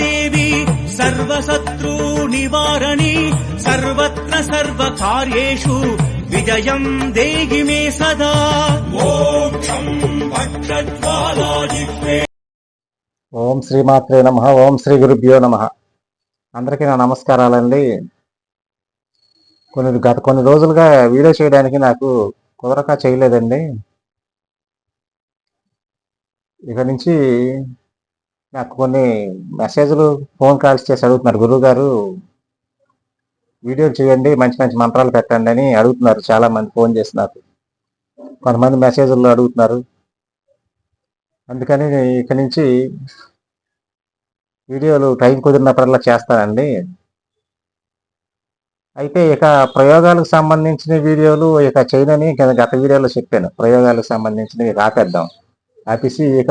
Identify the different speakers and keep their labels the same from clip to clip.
Speaker 1: దేవి సర్వశత్రూ నివారణి సర్వత్ర సర్వకార్యేషు విజయం దేహి మే సదా
Speaker 2: ఓం శ్రీమాత్రే నమ ఓం శ్రీ గురుభ్యో నమ. అందరికీ నా నమస్కారాలండి. కొన్ని గత కొన్ని రోజులుగా వీడియో చేయడానికి నాకు కుదరక చేయలేదండి. ఇక నుంచి నాకు కొన్ని మెసేజ్లు ఫోన్ కాల్స్ చేసి అడుగుతున్నారు. గురువు గారు వీడియోలు చేయండి మంచి మంచి మంత్రాలు పెట్టండి అని అడుగుతున్నారు. చాలా మంది ఫోన్ చేసి నాకు. కొంతమంది మెసేజ్లు అడుగుతున్నారు. అందుకని ఇక్కడి నుంచి వీడియోలు టైం కుదిరినప్పుడల్లా చేస్తానండి. అయితే ఇక ప్రయోగాలకు సంబంధించిన వీడియోలు ఇక చేయనని గత వీడియోలో చెప్పాను. ప్రయోగాలకు సంబంధించినవి ఆపేద్దాం ఆపేసి ఇక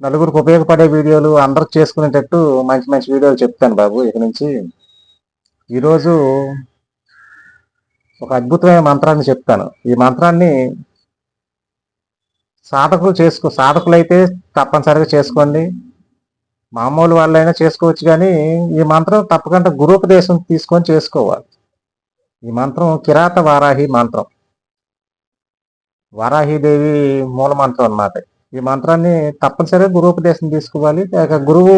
Speaker 2: నలుగురికి ఉపయోగపడే వీడియోలు అందరూ చేసుకునేటట్టు మంచి మంచి వీడియోలు చెప్తాను బాబు ఇక నుంచి. ఈరోజు ఒక అద్భుతమైన మంత్రాన్ని చెప్తాను. ఈ మంత్రాన్ని సాధకులు చేసుకో సాధకులైతే తప్పనిసరిగా చేసుకోండి. మామూలు వాళ్ళైనా చేసుకోవచ్చు కానీ ఈ మంత్రం తప్పకుండా గురుపదేశం తీసుకొని చేసుకోవాలి. ఈ మంత్రం కిరాత వారాహి మంత్రం. వారాహిదేవి మూల మంత్రం అన్నమాట. ఈ మంత్రాన్ని తప్పనిసరిగా గురుపదేశం తీసుకోవాలి. గురువు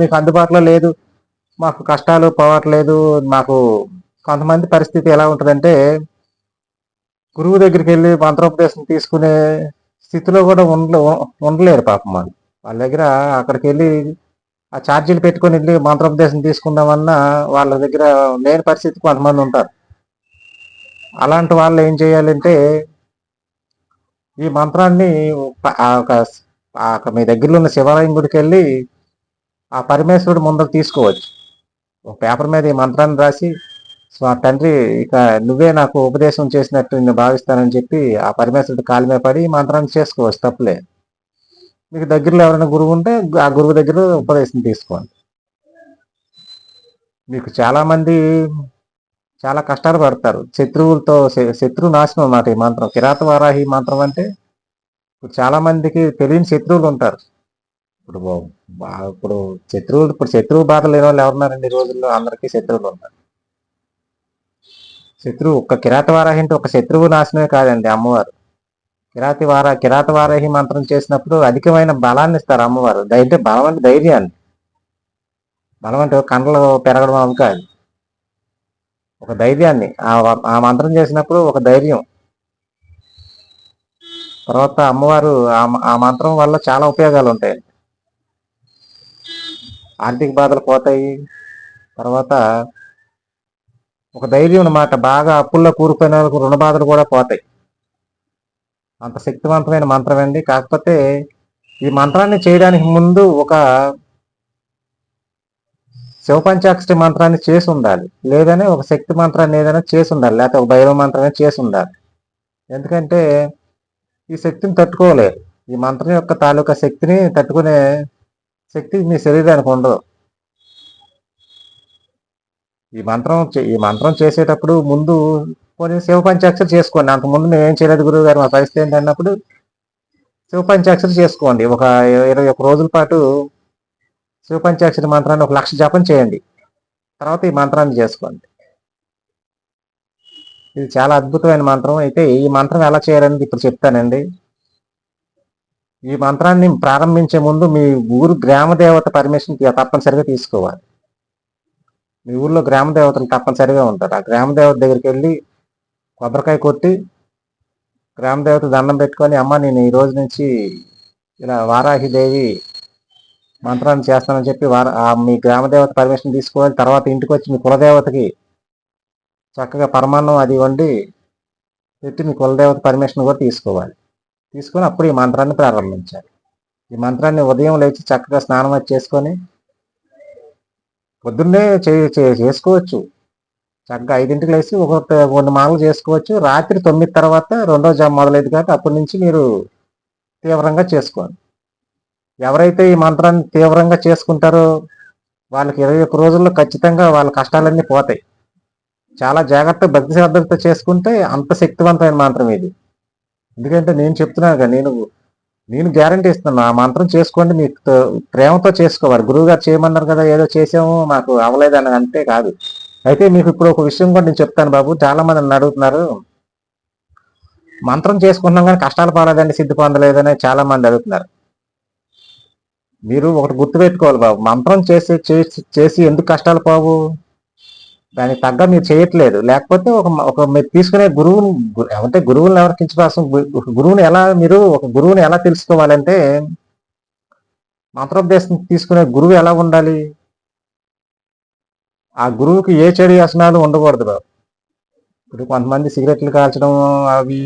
Speaker 2: మీకు అందుబాటులో లేదు మాకు కష్టాలు పోవట్లేదు మాకు కొంతమంది పరిస్థితి ఎలా ఉంటుందంటే గురువు దగ్గరికి వెళ్ళి మంత్రోపదేశం తీసుకునే స్థితిలో కూడా ఉండ ఉండలేరు పాపం వాళ్ళు. వాళ్ళ దగ్గర అక్కడికి వెళ్ళి ఆ ఛార్జీలు పెట్టుకొని వెళ్ళి మంత్రోపదేశం తీసుకుందామన్నా వాళ్ళ దగ్గర లేని పరిస్థితి కొంతమంది ఉంటారు. అలాంటి వాళ్ళు ఏం చేయాలంటే ఈ మంత్రాన్ని ఒక మీ దగ్గరలో ఉన్న శివాలయం గుడికి వెళ్ళి ఆ పరమేశ్వరుడు ముందర తీసుకోవచ్చు. ఒక పేపర్ మీద ఈ మంత్రాన్ని రాసి స్వా తండ్రి ఇక నువ్వే నాకు ఉపదేశం చేసినట్టు నేను భావిస్తానని చెప్పి ఆ పరమేశ్వరుడు కాలు మీద పడి ఈ మంత్రాన్ని చేసుకోవచ్చు తప్పులే మీకు దగ్గరలో ఎవరైనా గురువు ఉంటే ఆ గురువు దగ్గర ఉపదేశం తీసుకోండి. మీకు చాలామంది చాలా కష్టాలు పడతారు. శత్రువులతో శత్రు నాశనం అన్నమాట ఈ మంత్రం. కిరాత వారాహి మంత్రం అంటే ఇప్పుడు చాలా మందికి తెలియని శత్రువులు ఉంటారు. ఇప్పుడు ఇప్పుడు శత్రువులు ఇప్పుడు శత్రువు బాధ లేని వాళ్ళు ఎవరున్నారండి ఈ రోజుల్లో? అందరికీ శత్రువులు ఉంటారు. శత్రువు ఒక్క కిరాత వారాహి అంటే ఒక శత్రువు నాశనమే కాదండి అమ్మవారు. కిరాతి వార కిరాత వారాహి మంత్రం చేసినప్పుడు అధికమైన బలాన్ని ఇస్తారు అమ్మవారు. అంటే బలం అంటే ధైర్యాన్ని. బలం అంటే కండలు పెరగడం అవి కాదు. ఒక ధైర్యాన్ని. ఆ ఆ మంత్రం చేసినప్పుడు ఒక ధైర్యం. తర్వాత అమ్మవారు ఆ మ- ఆ మంత్రం వల్ల చాలా ఉపయోగాలు ఉంటాయి. ఆర్థిక బాధలు పోతాయి. తర్వాత ఒక ధైర్యం అన్నమాట. బాగా అప్పుల్లో కూరుకుపోయిన వాళ్ళకు రుణ బాధలు కూడా పోతాయి. అంత శక్తివంతమైన మంత్రం అండి. కాకపోతే ఈ మంత్రాన్ని చేయడానికి ముందు ఒక శివపంచాక్షరి మంత్రాన్ని చేసి ఉండాలి. లేదని ఒక శక్తి మంత్రాన్ని ఏదైనా చేసి ఉండాలి. లేకపోతే ఒక భైరవ మంత్రాన్ని చేసి ఉండాలి. ఎందుకంటే ఈ శక్తిని తట్టుకోలేరు. ఈ మంత్రం యొక్క తాలూకా శక్తిని తట్టుకునే శక్తి మీ శరీరానికి ఉండదు. ఈ మంత్రం చే- ఈ మంత్రం చేసేటప్పుడు ముందు కొన్ని శివ పంచాక్షరి చేసుకోండి. అంతకుముందు ముందు మేము ఏం చేయలేదు గురువు గారు మా పరిస్థితి ఏంటన్నప్పుడు శివ పంచాక్షరి చేసుకోండి. ఒక ఇరవై ఒక రోజుల పాటు శివపంచాక్షరి మంత్రాన్ని ఒక లక్ష జపం చేయండి. తర్వాత ఈ మంత్రాన్ని చేసుకోండి. ఇది చాలా అద్భుతమైన మంత్రం. అయితే ఈ మంత్రం ఎలా చేయాలని ఇప్పుడు చెప్తానండి. ఈ మంత్రాన్ని ప్రారంభించే ముందు మీ ఊరు గ్రామ దేవత పర్మిషన్ తప్పనిసరిగా తీసుకోవాలి. మీ ఊర్లో గ్రామ దేవతలు తప్పనిసరిగా ఉంటారు. ఆ గ్రామ దేవత దగ్గరికి వెళ్ళి కొబ్బరికాయ కొట్టి గ్రామ దేవత దండం పెట్టుకొని అమ్మ నేను ఈ రోజు నుంచి ఇలా వారాహి దేవి మంత్రాన్ని చేస్తానని చెప్పి వార మీ గ్రామదేవత పర్మిషన్ తీసుకోవాలి తర్వాత ఇంటికి వచ్చి మీ కులదేవతకి చక్కగా పరమాన్నం అది వండి పెట్టి మీ కులదేవత పర్మిషన్ కూడా తీసుకోవాలి. తీసుకొని అప్పుడు ఈ మంత్రాన్ని ప్రారంభించాలి. ఈ మంత్రాన్ని ఉదయం లేచి చక్కగా స్నానం చేసుకొని పొద్దున్నే చే చే- చేసుకోవచ్చు. చక్కగా ఐదింటికి లేచి ఒక కొన్ని మాటలు చేసుకోవచ్చు. రాత్రి తొమ్మిది తర్వాత రెండో జాబ్ మొదలైంది కాబట్టి అప్పటి నుంచి మీరు తీవ్రంగా చేసుకోండి. ఎవరైతే ఈ మంత్రాన్ని తీవ్రంగా చేసుకుంటారో వాళ్ళకి ఇరవై ఒక్క రోజుల్లో ఖచ్చితంగా వాళ్ళ కష్టాలన్నీ పోతాయి. చాలా జాగ్రత్త భక్తి శ్రద్ధలతో చేసుకుంటే అంత శక్తివంతమైన మంత్రం ఇది. ఎందుకంటే నేను చెప్తున్నాను కదా నేను నేను గ్యారంటీ ఇస్తున్నాను ఆ మంత్రం చేసుకోండి మీకు ప్రేమతో చేసుకోవాలి. గురువు గారు చేయమన్నారు కదా ఏదో చేసాము మాకు అవ్వలేదు అని అంతే కాదు. అయితే మీకు ఇప్పుడు ఒక విషయం కూడా నేను చెప్తాను బాబు చాలా మంది నన్ను అడుగుతున్నారు మంత్రం చేసుకుంటున్నాం కానీ కష్టాలు పాలేదండి సిద్ధి పొందలేదని చాలా మంది అడుగుతున్నారు. మీరు ఒకటి గుర్తుపెట్టుకోవాలి బాబు. మంత్రం చేసి చేసి చేసి ఎందుకు కష్టాలు బాబు? దానికి తగ్గ మీరు చేయట్లేదు. లేకపోతే ఒక ఒక మీరు తీసుకునే గురువుని అంటే గురువుని ఎవరు కించపాల్సిన గురువుని ఎలా మీరు ఒక గురువుని ఎలా తెలుసుకోవాలంటే మంత్రోపదేశం తీసుకునే గురువు ఎలా ఉండాలి? ఆ గురువుకి ఏ చెడు వ్యసనాలు ఉండకూడదు బాబు. ఇప్పుడు కొంతమంది సిగరెట్లు కాల్చడం అవి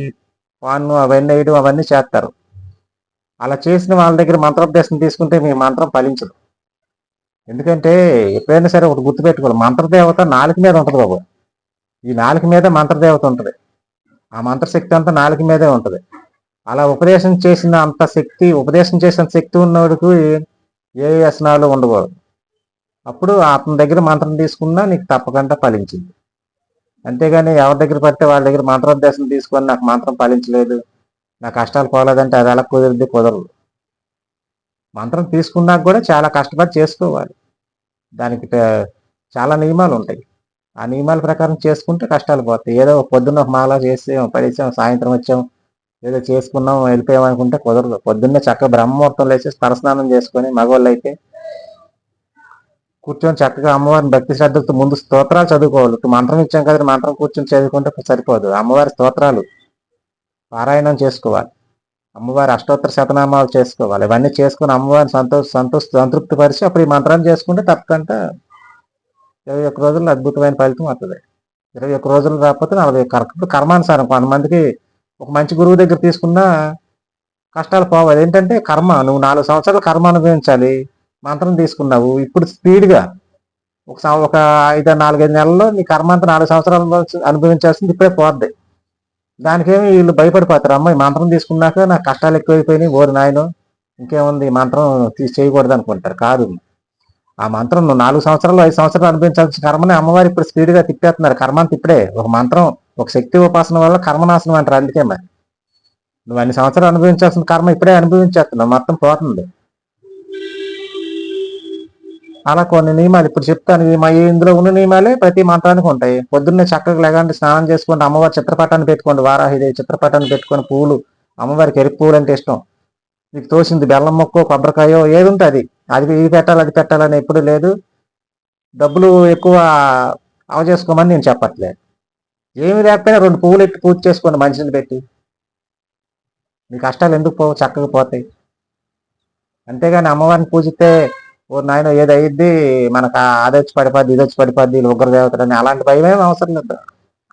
Speaker 2: పాన్ అవన్నీ వేయడం అవన్నీ చేస్తారు. అలా చేసిన వాళ్ళ దగ్గర మంత్రోపదేశం తీసుకుంటే మీ మంత్రం ఫలించదు. ఎందుకంటే ఎప్పుడైనా సరే ఒకటి గుర్తుపెట్టుకోవాలి. మంత్రదేవత నాలుక మీద ఉంటుంది బాబు. ఈ నాలుక మీద మంత్రదేవత ఉంటుంది. ఆ మంత్రశక్తి అంతా నాలుక మీదే ఉంటుంది. అలా ఉపదేశం చేసిన అంత శక్తి ఉపదేశం చేసిన శక్తి ఉన్నవాడికి ఏ వ్యసనాలు ఉండకూడదు అప్పుడు అతని దగ్గర మంత్రం తీసుకున్నా నీకు తప్పకుండా ఫలించింది. అంతేగాని ఎవరి దగ్గర పడితే వాళ్ళ దగ్గర మంత్రోపదేశం తీసుకొని నాకు మంత్రం ఫలించలేదు. నా కష్టాలు పోలేదంటే అది ఎలా కుదిరిద్ది? కుదరదు. మంత్రం తీసుకున్నాక కూడా చాలా కష్టపడి చేసుకోవాలి. దానికి చాలా నియమాలు ఉంటాయి. ఆ నియమాల ప్రకారం చేసుకుంటే కష్టాలు పోతాయి. ఏదో పొద్దున్న ఒక మాల చేసి పడేసాం సాయంత్రం వచ్చాం ఏదో చేసుకున్నాం వెళ్ళిపోయాం అనుకుంటే కుదరదు. పొద్దున్నే చక్కగా బ్రహ్మముహూర్తం లేచి తలస్నానం చేసుకొని మగవాళ్ళు అయితే కూర్చొని చక్కగా అమ్మవారిని భక్తి శ్రద్ధలతో ముందు స్తోత్రాలు చదువుకోవాలి. మంత్రం ఇచ్చాం కదా మంత్రం కూర్చొని చదువుకుంటే సరిపోదు. అమ్మవారి స్తోత్రాలు పారాయణం చేసుకోవాలి. అమ్మవారి అష్టోత్తర శతనామాలు చేసుకోవాలి. ఇవన్నీ చేసుకుని అమ్మవారిని సంతోష సంతోష సంతృప్తి పరిచి అప్పుడు ఈ మంత్రాన్ని చేసుకుంటే తప్పకుండా ఇరవై ఒక్క రోజుల్లో అద్భుతమైన ఫలితం వస్తుంది. ఇరవై ఒక్క రోజులు రాకపోతే నలభై కరెక్ట్ కర్మానుసారం కొంతమందికి ఒక మంచి గురువు దగ్గర తీసుకున్నా కష్టాలు పోవాలి. ఏంటంటే కర్మ నువ్వు నాలుగు సంవత్సరాలు కర్మ అనుభవించాలి మంత్రం తీసుకున్నావు ఇప్పుడు స్పీడ్గా ఒక ఒక ఐదు నాలుగైదు నెలల్లో నీ కర్మ అంతా నాలుగు సంవత్సరాలు అనుభవించాల్సింది ఇప్పుడే పోద్ది. దానికేమి వీళ్ళు భయపడిపోతారు. అమ్మాయి మంత్రం తీసుకున్నాక నాకు కష్టాలు ఎక్కువైపోయినాయి ఓరి నాయన ఇంకేముంది? మంత్రం తీసి చేయకూడదు అనుకుంటారు. కాదు. ఆ మంత్రం నువ్వు నాలుగు సంవత్సరాలు ఐదు సంవత్సరాలు అనిపించాల్సిన కర్మని అమ్మవారు ఇప్పుడు స్పీడ్గా తిప్పేస్తున్నారు. కర్మని తిప్పుడే ఒక మంత్రం ఒక శక్తి ఉపాసన వల్ల కర్మనాశనం అంటారు. అందుకే మరి. నువ్వు అన్ని సంవత్సరాలు అనుభవించాల్సిన కర్మ ఇప్పుడే అనుభవించేస్తున్నావు. మొత్తం పోతుంది. అలా కొన్ని నియమాలు ఇప్పుడు చెప్తాను మా ఇందులో ఉన్న నియమాలే ప్రతి మంత్రానికి ఉంటాయి. పొద్దున్నే చక్కగా లేకుండా స్నానం చేసుకోండి అమ్మవారి చిత్రపటాన్ని పెట్టుకోండి వారాహిదేవి చిత్రపటాన్ని పెట్టుకొని పూలు అమ్మవారికి ఎరుపు పూలు అంటే ఇష్టం. మీకు తోసింది బెల్లం మొక్కో కొబ్బరికాయో ఏది ఉంటే అది. అది ఇది పెట్టాలి అది పెట్టాలని ఎప్పుడు లేదు. డబ్బులు ఎక్కువ అవజేసుకోమని నేను చెప్పట్లేదు ఏమి లేకపోయినా రెండు పువ్వులు ఎట్టి పూజ చేసుకోండి మనిషిని పెట్టి. మీ కష్టాలు ఎందుకు పోవు? చక్కగా పోతాయి. అంతేగాని అమ్మవారిని పూజిస్తే ఓ నాయన ఏది అయ్యిద్ది మనకు అది వచ్చి పడిపోద్ది ఇది వచ్చి పడిపోద్ది వీళ్ళు ఉగ్ర దేవతలని అలాంటి భయం అవసరం లేదు.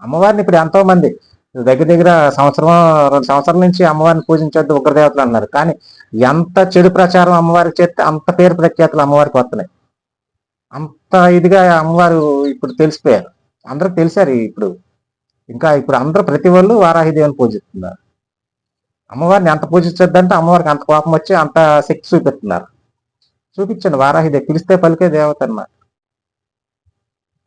Speaker 2: అమ్మవారిని ఇప్పుడు ఎంతో మంది దగ్గర దగ్గర సంవత్సరం రెండు సంవత్సరాల నుంచి అమ్మవారిని పూజించొద్దు ఉగ్రదేవతలు అన్నారు. కానీ ఎంత చెడు ప్రచారం అమ్మవారికి చేస్తే అంత పేరు ప్రఖ్యాతులు అమ్మవారికి వస్తున్నాయి. అంత ఇదిగా అమ్మవారు ఇప్పుడు తెలిసిపోయారు. అందరూ తెలిసారు ఇప్పుడు. ఇంకా ఇప్పుడు అందరూ ప్రతి వాళ్ళు వారాహిదేవిని పూజిస్తున్నారు. అమ్మవారిని ఎంత పూజించొద్దంటే అమ్మవారికి అంత కోపం వచ్చి అంత శక్తి చూపిస్తున్నారు. చూపించండి వారాహిదే పిలిస్తే పలికే దేవత అన్నమాట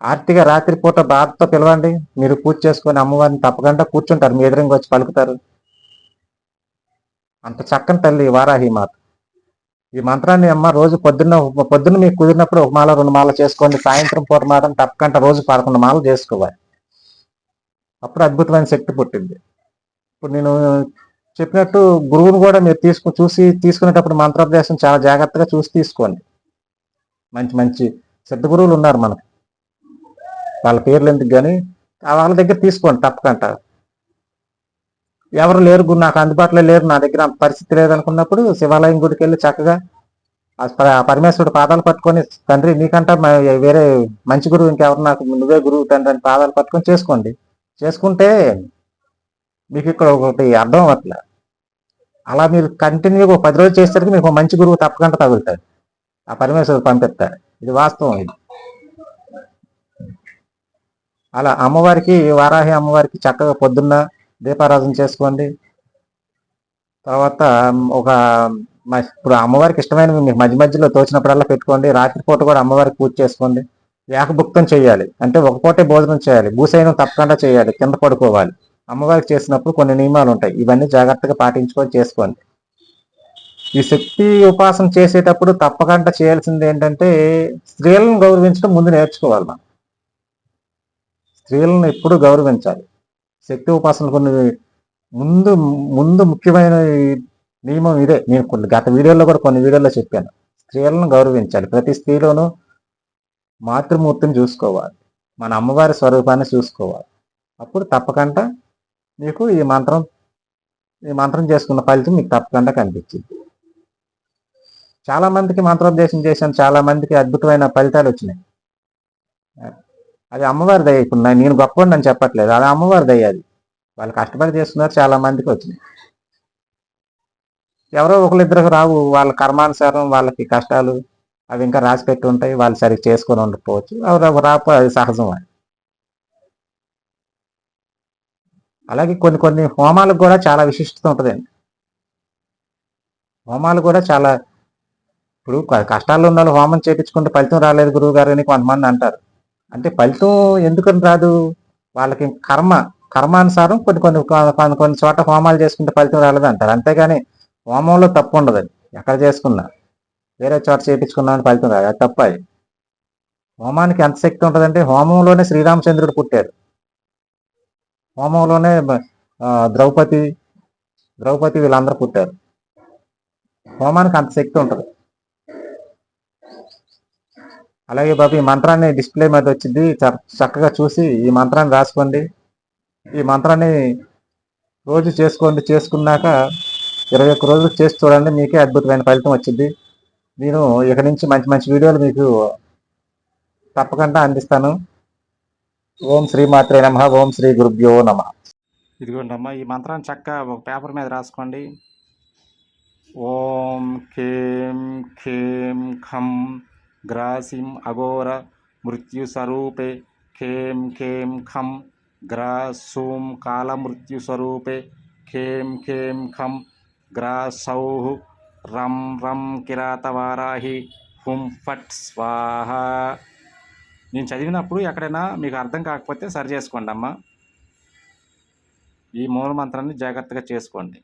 Speaker 2: ఆర్తిగా రాత్రిపూట బాధతో పిలవండి మీరు పూజ చేసుకొని అమ్మవారిని తప్పకుండా కూర్చుంటారు మీ ఎదురుగా వచ్చి పలుకుతారు. అంత చక్కని తల్లి వారాహి మాత. ఈ మంత్రాన్ని అమ్మ రోజు పొద్దున్న పొద్దున్న మీకు కుదిరినప్పుడు ఒక మాల రెండు మాల చేసుకోండి సాయంత్రం పూట మాత్రం తప్పకుండా రోజు పదకొండు మాలలు చేసుకోవాలి. అప్పుడు అద్భుతమైన శక్తి పుట్టింది. ఇప్పుడు నేను చెప్పినట్టు గురువును కూడా మీరు తీసుకు చూసి తీసుకునేటప్పుడు మంత్రోపదేశం చాలా జాగ్రత్తగా చూసి తీసుకోండి. మంచి మంచి సిద్ధ గురువులు ఉన్నారు మనకు. వాళ్ళ పేర్లు ఎందుకు కానీ వాళ్ళ దగ్గర తీసుకోండి తప్పకంట ఎవరు లేరు గురు నాకు అందుబాటులో లేరు నా దగ్గర పరిస్థితి లేదనుకున్నప్పుడు శివాలయం గుడికి వెళ్ళి చక్కగా పరమేశ్వరుడు పాదాలు పట్టుకొని తండ్రి నీకంట వేరే మంచి గురువు ఇంకెవరు నాకు? నువ్వే గురువు తండ్రి అని పాదాలు పట్టుకొని చేసుకోండి. చేసుకుంటే మీకు ఇక్కడ ఒకటి అర్థం అట్లా అలా మీరు కంటిన్యూగా ఒక పది రోజులు చేసేసరికి మీకు మంచి గురువు తప్పకుండా తగులుతాడు. ఆ పరమేశ్వరుడు పంపిస్తాడు. ఇది వాస్తవం ఇది. అలా అమ్మవారికి వారాహి అమ్మవారికి చక్కగా పొద్దున్న దీపారాధన చేసుకోండి. తర్వాత ఒక మ- ఇప్పుడు అమ్మవారికి ఇష్టమైన మీకు మధ్య మధ్యలో తోచినప్పుడల్లా పెట్టుకోండి. రాత్రిపూట కూడా అమ్మవారికి పూజ చేసుకోండి. ఏకభుక్తం చేయాలి. అంటే ఒక పూటే భోజనం చేయాలి. భూసైనం తప్పకుండా చేయాలి. కింద పడుకోవాలి. అమ్మవారికి చేసినప్పుడు కొన్ని నియమాలు ఉంటాయి. ఇవన్నీ జాగ్రత్తగా పాటించుకొని చేసుకోండి. ఈ శక్తి ఉపాసన చేసేటప్పుడు తప్పకుండా చేయాల్సింది ఏంటంటే స్త్రీలను గౌరవించడం ముందు నేర్చుకోవాలి మనం. స్త్రీలను ఎప్పుడు గౌరవించాలి. శక్తి ఉపాసన కొన్ని ముందు ముందు ముఖ్యమైన నియమం ఇదే. నేను కొన్ని గత వీడియోలో కూడా కొన్ని వీడియోలో చెప్పాను. స్త్రీలను గౌరవించాలి. ప్రతి స్త్రీలోనూ మాతృమూర్తిని చూసుకోవాలి. మన అమ్మవారి స్వరూపాన్ని చూసుకోవాలి. అప్పుడు తప్పకుండా మీకు ఈ మంత్రం ఈ మంత్రం చేసుకున్న ఫలితం మీకు తప్పకుండా కనిపించింది. చాలా మందికి మంత్రోపదేశం చేశాను చాలా మందికి అద్భుతమైన ఫలితాలు వచ్చినాయి. అది అమ్మవారి దయ ఇప్పుడు నేను గొప్పవాడిని అని చెప్పట్లేదు అది అమ్మవారి దయ అది. వాళ్ళు కష్టపడి చేస్తున్నారు చాలా మందికి వచ్చినాయి. ఎవరో ఒకరిద్దరికి రావు వాళ్ళ కర్మానుసారం వాళ్ళకి కష్టాలు అవి ఇంకా రాసి పెట్టి ఉంటాయి వాళ్ళు సరిగ్గా చేసుకొని ఉండకపోవచ్చు. ఎవరు రాపు అది సహజం అని అలాగే కొన్ని కొన్ని హోమాలకు కూడా చాలా విశిష్టత ఉంటుందండి హోమాలు కూడా చాలా ఇప్పుడు కష్టాల్లో ఉన్న వాళ్ళు హోమం చేయించుకుంటే ఫలితం రాలేదు గురువు గారు అని కొంతమంది అంటారు. అంటే ఫలితం ఎందుకని రాదు? వాళ్ళకి కర్మ కర్మానుసారం కొన్ని కొన్ని కొన్ని కొన్ని చోట హోమాలు చేసుకుంటే ఫలితం రాలేదు అంటారు. అంతేగాని హోమంలో తప్పు ఉండదు ఎక్కడ చేసుకున్నా. వేరే చోట చేయించుకున్నామని ఫలితం రాదు. అది తప్ప అది హోమానికి ఎంత శక్తి ఉంటుందంటే హోమంలోనే శ్రీరామచంద్రుడు పుట్టాడు. హోమంలోనే ద్రౌపది ద్రౌపది వీళ్ళందరూ పుట్టారు. హోమానికి అంత శక్తి ఉంటుంది. అలాగే బాబు ఈ మంత్రాన్ని డిస్ప్లే మీద వచ్చింది చ- చక్కగా చూసి ఈ మంత్రాన్ని రాసుకోండి. ఈ మంత్రాన్ని రోజు చేసుకోండి చేసుకున్నాక ఇరవై ఒక్క రోజులు చేసి చూడండి మీకే అద్భుతమైన ఫలితం వచ్చింది. నేను ఇక నుంచి మంచి మంచి వీడియోలు మీకు తప్పకుండా అందిస్తాను. ఓం శ్రీ మాత్రే నమ ఓం శ్రీ గురుభ్యో నమ. ఇదిగోండి అమ్మ ఈ మంత్రాన్ని చక్కగా ఒక పేపర్ మీద రాసుకోండి. ఓం ఖేం ఖేం ఖం గ్రాసిం అఘోర మృత్యు స్వరూపే. ఖేం ఖేం ఖం గ్రాసూం కాల మృత్యు స్వరూపే. ఖేం ఖేం ఖం గ్రాసౌ రం రం కిరాతవారాహి. హుం ఫట్ స్వాహ. నేను చదివినప్పుడు ఎక్కడైనా మీకు అర్థం కాకపోతే సరి చేసుకోండి అమ్మా. ఈ మూల మంత్రాన్ని జాగ్రత్తగా చేసుకోండి.